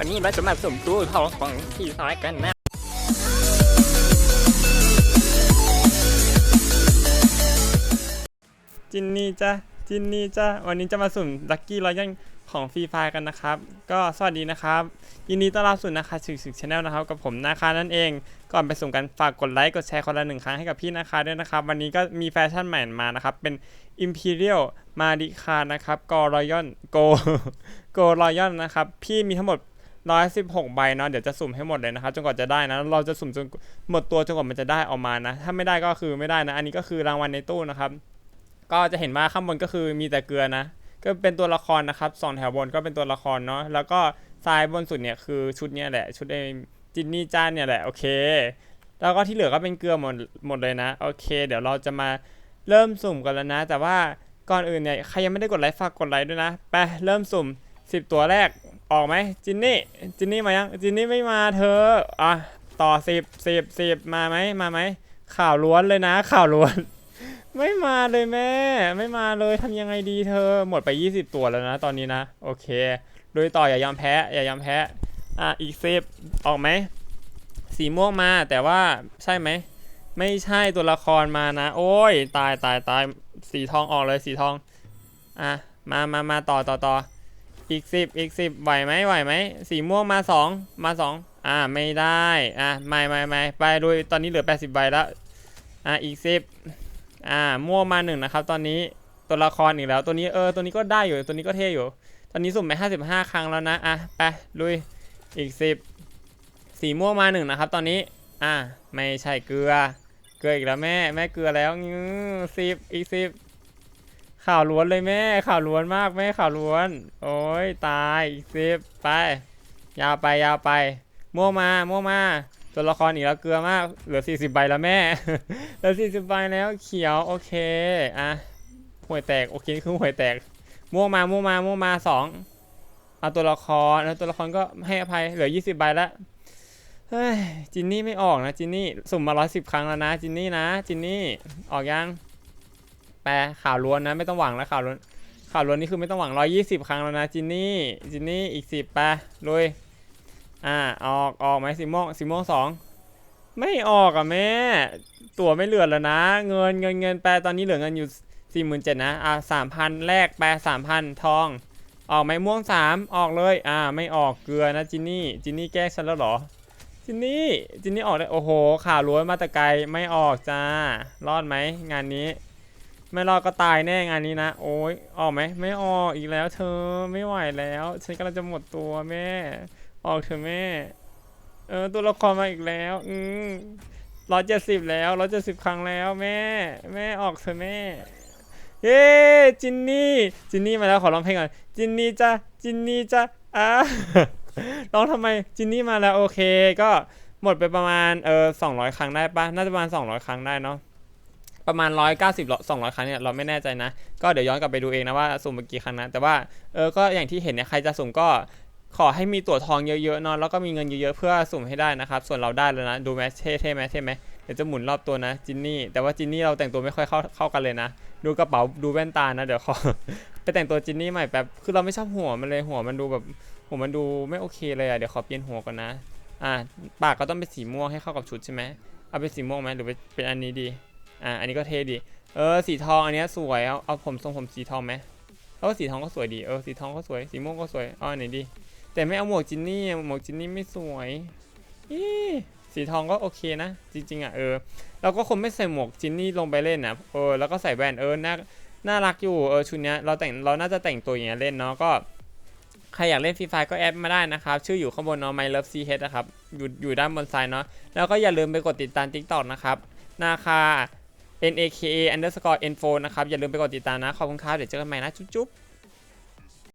วันนี้เราจะมาสุ่มตู้ทองของที่ซ้ายกันนะจินนี่จ้ะจินนี่จ้ะวันนี้จะมาสุ่มลัคกี้รอยัลของฟรีไฟกันนะครับ ก็สวัสดีนะครับ ยินดีต้อนรับสู่นาคาสึกสึกชาแนลนะครับ กับผมนาคานั่นเอง ก่อนไปสุ่มกันฝากกดไลค์กดแชร์คนละหนึ่งครั้งให้กับพี่นาคาด้วยนะครับ วันนี้ก็มีแฟชั่นใหม่มานะครับ เป็น Imperial มาดิคานะครับกอรอยอนโกโกรอยอนนะครับ พี่มีทั้งหมด 116ใบเนาะเดี๋ยวจะสุ่มให้หมดเลยนะครับจนกว่าจะได้นะ เราจะสุ่มจนหมดตัวจนกว่ามันจะได้ออกมานะ ถ้าไม่ได้ก็คือไม่ได้นะ อันนี้ก็คือรางวัลในตู้นะครับ ก็จะเห็นว่าข้างบนก็คือมีแต่เกลือนะ ก็เป็นตัวละครนะครับสองแถวบนก็เป็นตัวละครเนาะแล้วก็ซ้ายบนสุดเนี่ยคือชุดเนี้ยแหละชุดไอ้จินนี่จ้านเนี่ยแหละโอเค แล้วก็ที่เหลือก็เป็นเกลือหมดหมดเลยนะโอเค เดี๋ยวเราจะมาเริ่มสุ่มกันแล้วนะ แต่ว่าก่อนอื่นเนี่ยใครยังไม่ได้กดไลค์ฝากกดไลค์ด้วยนะไปเริ่มสุ่ม 10 ตัวแรก ออกไหมจินนี่จินนี่มายังจินนี่ไม่มาเธออะต่อ10 10 10มาไหมมาไหมข่าวล้วนเลยนะ ข่าวล้วน ไม่มาเลยแม่ ไม่มาเลยทำยังไงดีเธอ หมดไป 20 ตัวแล้วนะ ตอนนี้นะ โอเคลุยต่ออย่ายอมแพ้อย่ายอมแพ้อะอีกสิบออกไหมสีม่วงมาแต่ว่าใช่ไหมไม่ใช่ตัวละครมานะ โอ้ย ตายตายตายสีทองออกเลยสีทองอะมามามาต่อต่อต่อ อีกสิบอีกสิบไหวไหมไหวไหมสีม่วงมาสองมาสองอ่าไม่ได้อะไม่ไม่ไม่ไปลุยตอนนี้เหลือ80ใบแล้วอะอีกสิบอ่าม่วงมาหนึ่งนะครับ ตอนนี้ตัวละครอีกแล้วตัวนี้เออตัวนี้ก็ได้อยู่ตัวนี้ก็เท่อยู่ ตอนนี้สุ่มไปห้าสิบห้าครั้งแล้วนะอะไปลุยอีกสิบสีม่วงมาหนึ่งนะครับ ตอนนี้อะไม่ใช่เกลือเกลืออีกแล้วแม่แม่เกลือแล้วสิบอีกสิบ ข่าวล้วนเลยแม่ ข่าวล้วนมากแม่ข่าวล้วน โอ้ยตายอีกสิบไป ยาวไปยาวไปม่วงมาม่วงมาตัวละครอีกแล้วเกลือมาก เหลือ 40 ใบแล้วแม่ เหลือ 40 ใบแล้วเขียวโอเคอะห่วยแตกโอเคนี่คือห่วยแตกม่วงมาม่วงมาม่วงมาสองเอาตัวละครแล้วตัวละครก็ให้อภัยเหลือ 20 ใบแล้วเฮ้ยจินนี่ไม่ออกนะจินนี่สุ่มมา 110 ครั้งแล้วนะจินนี่นะจินนี่ออกยัง ปลข่าวล้วนนะไม่ต้องหวังแล้วข่าวล้วนข่าวล้วนนี่คือไม่ต้องหวัง120ครั้งแล้วนะจินนี่จินนี่อีก10ไปลุยอ่าออกออกไหมสีม่วงสีม่วงสองไม่ออกอะแม่ตั๋วไม่เหลือแล้วนะ เงินเงินเงินแปลตอนนี้เหลือเงินอยู่สี่หมื่นเจ็ดนะอ่าสามพันแรกแปลสามพันทอง ออกไหมม่วงสามออกเลยอ่าไม่ออกเกลือนะจินนี่จินนี่แก้ฉันแล้วหรอจินนี่จินนี่ออกได้โอ้โหข่าวล้วนมาต่ไกลไม่ออกจ้ารอดไหมงานนี้ ไม่รอดก็ตายแน่งานนี้นะ โอ้ยออกไหมไม่ออกอีกแล้ว เธอไม่ไหวแล้ว ฉันกำลังจะหมดตัวแม่ ออกเถอะแม่ เออ ตัวละครมาอีกแล้ว อืมร้อยเจ็ดสิบแล้วร้อยเจ็ดสิบครั้งแล้วแม่ แม่ออกเถอะแม่ เย้จินนี่จินนี่มาแล้วขอร้องเพลงก่อนจินนี่จ้ะจินนี่จ้ะอะร้องทำไมจินนี่มาแล้วโอเค ก็หมดไปประมาณเออสองร้อยครั้งได้ปะน่าจะประมาณสองร้อยครั้งได้เนาะ ประมาณร้อยเก้าสิบสองร้อยครั้งเนี่ยเราไม่แน่ใจนะ ก็เดี๋ยวย้อนกลับไปดูเองนะว่าสุ่มไปกี่ครั้งนะ แต่ว่าเออก็อย่างที่เห็นเนี่ยใครจะสุ่มก็ขอให้มีตั๋วทองเยอะๆเนอะแล้วก็มีเงินเยอะๆเพื่อสุ่มให้ได้นะครับ ส่วนเราได้แล้วนะ ดูไหมเท่เท่ไหมเท่ไหมเดี๋ยวจะหมุนรอบตัวนะจินนี่ แต่ว่าจินนี่เราแต่งตัวไม่ค่อยเข้าเข้ากันเลยนะ ดูกระเป๋าดูแว่นตานะ เดี๋ยวขอไปแต่งตัวจินนี่ใหม่แป๊บคือเราไม่ชอบหัวมันเลยหัวมันดูแบบหัวมันดูไม่โอเคเลยอะเดี๋ยวขอเปลี่ยนหัวก่อนนะ อ่าปากก็ต้องเป็นสีม่วงให้เข้ากับชุดใช่ไหมเอาเป็นสีม่วงไหมหรือเป็นเป็นอันนี้ดี อ่าอันนี้ก็เท่ดี เออสีทองอันเนี้ยสวยเอาเอาผมทรงผมสีทองไหมเออสีทองก็สวยดีเออสีทองก็สวยสีม่วงก็สวยเอาอันไหนดี แต่ไม่เอาหมวกจินนี่หมวกจินนี่ไม่สวยอีสีทองก็โอเคนะ จริง ๆอะเออเราก็คงไม่ใส่หมวกจินนี่ลงไปเล่นนะเออแล้วก็ใส่แว่นเออน่าน่ารักอยู่เออชุดเนี้ยเราแต่งเราน่าจะแต่งตัวอย่างเงี้ยเล่นเนาะก็ใครอยากเล่นฟรีไฟก็แอดมาได้นะครับ ชื่ออยู่ข้างบนเนาะ My Love CH นะครับ อยู่อยู่ด้านบนซ้ายเนาะ แล้วก็อย่าลืมไปกดติดตาม TikTok นะครับ นาคา N A K A underscore info นะครับ อย่าลืมไปกดติดตามนะ ขอบคุณครับ เดี๋ยวเจอกันใหม่นะ จุ๊บ